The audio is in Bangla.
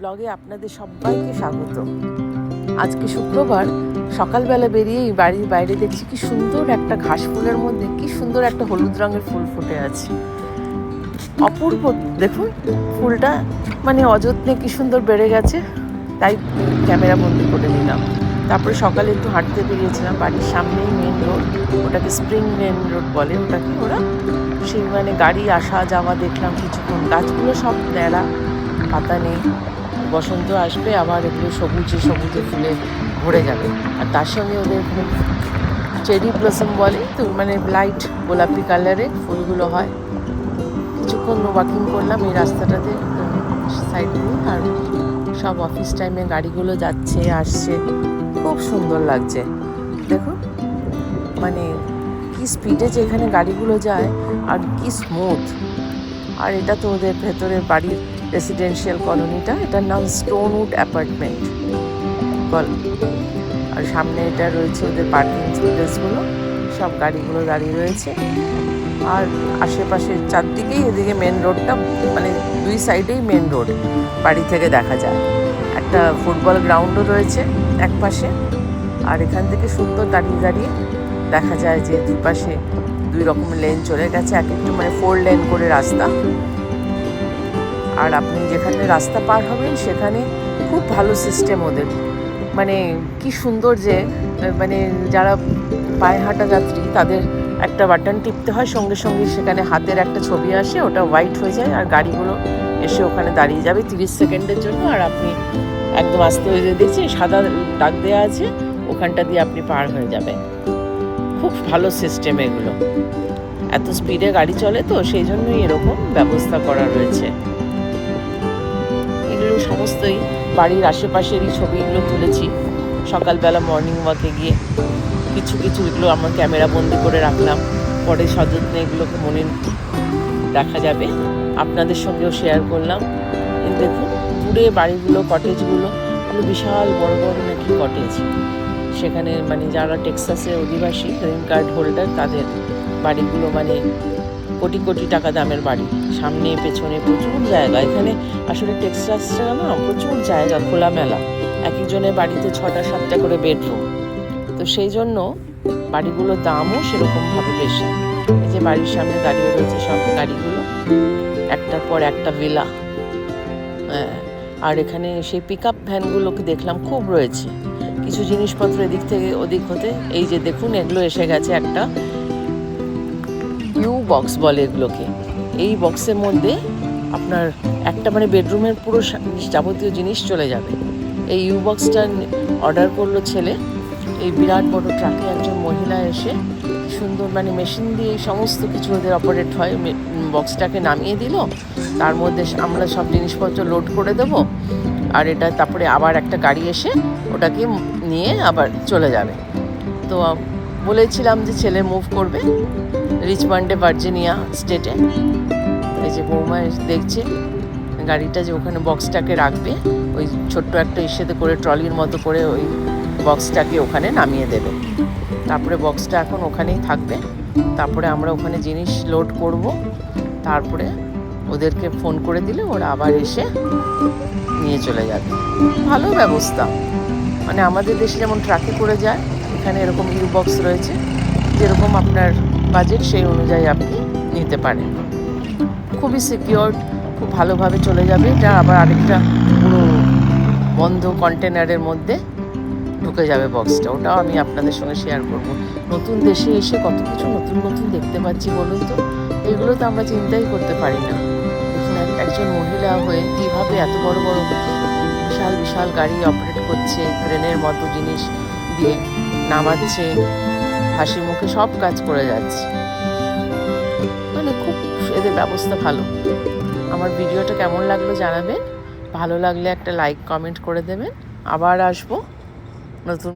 ব্লগে আপনাদের সবাইকে স্বাগত। আজকে শুক্রবার, সকালবেলা বেরিয়েই বাড়ির বাইরে দেখছি কি সুন্দর একটা ঘাস ফুলের মধ্যে, কি সুন্দর একটা হলুদ রঙের ফুল ফুটে আছে। অপূর্ব, দেখুন, ফুলটা মানে অযত্নে কি সুন্দর বেড়ে গেছে, তাই ক্যামেরা বন্দি করে নিলাম। তারপরে সকালে একটু হাঁটতে বেরিয়েছিলাম, বাড়ির সামনেই মেন রোড ওটাকে স্প্রিং মেন রোড বলে ওটাকে ওরা। সেই মানে গাড়ি আসা যাওয়া দেখলাম কিছুক্ষণ, গাছগুলো সব ন্যাড়া, পাতা নেই। বসন্ত আসবে, আবার এগুলো সবুজে সবুজে ফুলে ভরে যাবে। আর তার সঙ্গে ওদের চেরি ব্লসম বলে, তো মানে লাইট গোলাপি কালারের ফুলগুলো হয়। কিছুক্ষণ ওয়াকিং করলাম এই রাস্তাটাতে সাইড দিয়ে, আর সব অফিস টাইমে গাড়িগুলো যাচ্ছে, আসছে। খুব সুন্দর লাগছে। দেখুন মানে কি স্পিডে যে এখানে গাড়িগুলো যায়, আর কি স্মুথ আর এটা তো ওদের ভেতরের বাড়ির রেসিডেন্সিয়াল কলোনিটা এটার নাম স্টোনউড অ্যাপার্টমেন্ট আর সামনে এটা রয়েছে ওদের পার্কিং স্পেসগুলো সব গাড়িগুলো দাঁড়িয়ে রয়েছে। আর আশেপাশে চারদিকেই এদিকে মেন রোডটা মানে দুই সাইডেই মেন রোড বাড়ি থেকে দেখা যায়। একটা ফুটবল গ্রাউন্ডও রয়েছে এক পাশে আর এখান থেকে সুন্দর দাঁড়িয়ে দাঁড়িয়ে দেখা যায় যে দুপাশে দুই রকম লেন চলে গেছে। এক একটু মানে ফোর লেন করে রাস্তা। আর আপনি যেখানে রাস্তা পার হবেন, সেখানে খুব ভালো সিস্টেম ওদের। মানে কি সুন্দর যে মানে যারা পায়ে হাঁটা যাত্রী, তাদের একটা বাটন টিপতে হয়, সঙ্গে সঙ্গে সেখানে হাতের একটা ছবি আসে, ওটা হোয়াইট হয়ে যায়, আর গাড়িগুলো এসে ওখানে দাঁড়িয়ে যাবে তিরিশ সেকেন্ডের জন্য। আর আপনি একদম আস্তে হয়ে দেখছি সাদা ডাক দেওয়া আছে, ওখানটা দিয়ে আপনি পার হয়ে যাবেন। খুব ভালো সিস্টেম এগুলো। এত স্পিডে গাড়ি চলে তো, সেই জন্যই এরকম ব্যবস্থা করা রয়েছে। সমস্তই বাড়ির আশেপাশেরই ছবিগুলো তুলেছি। সকালবেলা মর্নিং ওয়াকে গিয়ে কিছু কিছু এগুলো আমার ক্যামেরা বন্দি করে রাখলাম। পরে সযত্নে এগুলোকে মনে দেখা যাবে। আপনাদের সঙ্গেও শেয়ার করলাম। দেখুন দূরে বাড়িগুলো কটেজগুলো এগুলো বিশাল বড় বড় নাকি কটেজ সেখানে মানে যারা টেক্সাসের অধিবাসী গ্রিন কার্ড হোল্ডার তাদের বাড়িগুলো মানে কোটি কোটি টাকা দামের বাড়ি। সামনে পেছনে প্রচুর জায়গা। এখানে আসলে টেক্সাসটা না প্রচুর জায়গা খোলামেলা। এক একজনের বাড়িতে ছটা সাতটা করে বেডরুম তো সেই জন্য বাড়িগুলোর দামও সেরকমভাবে বেশি। এই যে বাড়ির সামনে দাঁড়িয়ে রয়েছে সব গাড়িগুলো। একটার পর একটা ভিলা হ্যাঁ, আর এখানে সেই পিক আপ ভ্যানগুলোকে দেখলাম খুব রয়েছে। কিছু জিনিসপত্র এদিক থেকে ওদিক হতে এই যে দেখুন এগুলো এসে গেছে একটা ইউ বক্স বলে এগুলোকে। এই বক্সের মধ্যে আপনার একটা মানে বেডরুমের পুরো যাবতীয় জিনিস চলে যাবে। এই ইউ বক্সটা অর্ডার করল ছেলে। এই বিরাট বড় ট্রাকে একজন মহিলা এসে সুন্দর মানে মেশিন দিয়ে সমস্ত কিছু ওদের অপারেট হয়। বক্সটাকে নামিয়ে দিল। তার মধ্যে আমরা সব জিনিসপত্র লোড করে দেব। আর এটা তারপরে আবার একটা গাড়ি এসে ওটাকে নিয়ে আবার চলে যাবে। তো বলেছিলাম যে ছেলে মুভ করবে। রিচমান্ডে ভার্জিনিয়া স্টেটে এই যে বৌমা দেখছে, গাড়িটা যে ওখানে বক্সটাকে রাখবে, ওই ছোট্ট একটা ইসেতে করে ট্রলির মতো করে ওই বক্সটাকে ওখানে নামিয়ে দেবে। তারপরে বক্সটা এখন ওখানেই থাকবে। তারপরে আমরা ওখানে জিনিস লোড করব। তারপরে ওদেরকে ফোন করে দিলে ওরা আবার এসে নিয়ে চলে যাবে। ভালো ব্যবস্থা। মানে আমাদের দেশে যেমন ট্রাকে করে যায়, এখানে এরকম ইউ বক্স রয়েছে। যেরকম আপনার বাজেট সেই অনুযায়ী আপনি নিতে পারেন। খুবই সিকিওর খুব ভালোভাবে চলে যাবে। এটা আবার আরেকটা পুরো বন্ধ কন্টেনারের মধ্যে ঢুকে যাবে বক্সটা ওটাও আমি আপনাদের সঙ্গে শেয়ার করব। নতুন দেশে এসে কত কিছু নতুন নতুন দেখতে পাচ্ছি বলুন তো? এগুলো তো আমরা চিন্তাই করতে পারি না। একজন মহিলা হয়ে কীভাবে এত বড় বড় বিশাল বিশাল গাড়ি অপারেট করছে ক্রেনের মতো জিনিস দিয়ে নামাচ্ছে। হাসি মুখে সব কাজ করে যাচ্ছে। মানে খুব এদের ব্যবস্থা ভালো। আমার ভিডিওটা কেমন লাগল জানাবেন। ভালো লাগলে একটা লাইক কমেন্ট করে দেবেন। আবার আসব নতুন